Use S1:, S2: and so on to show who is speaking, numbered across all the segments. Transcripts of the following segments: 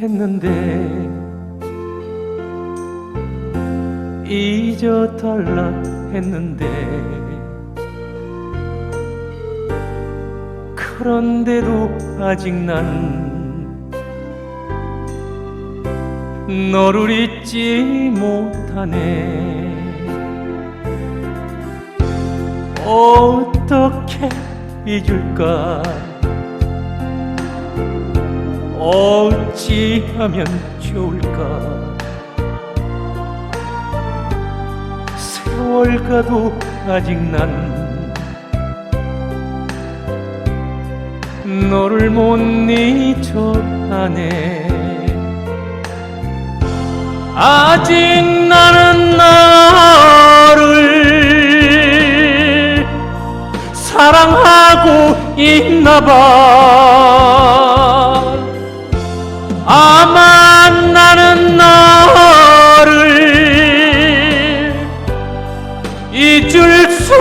S1: 했는데 잊어달라 했는데 그런데도 아직 난 너를 잊지 못하네. 어떻게 잊을까 어찌하면 좋을까? 세월 가도 아직 난 너를 못 잊어가네. 아직 나는 너를 사랑하고 있나봐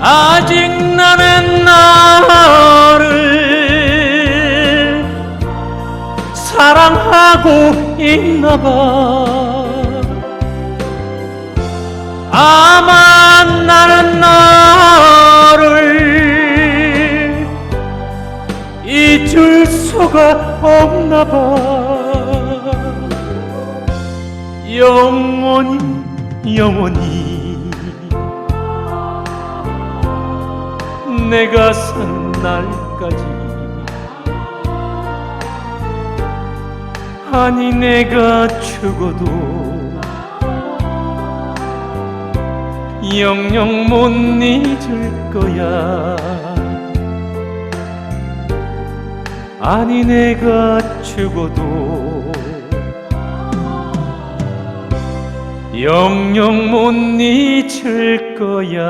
S1: 아직 나는 너를 사랑하고 있나 봐. 아마 나는 너를 잊을 수가 없나 봐. 영원히 영원히 내가 사는 날까지. 아니 내가 죽어도 영영 못 잊을 거야. 아니 내가 죽어도 영영 못 잊을 거야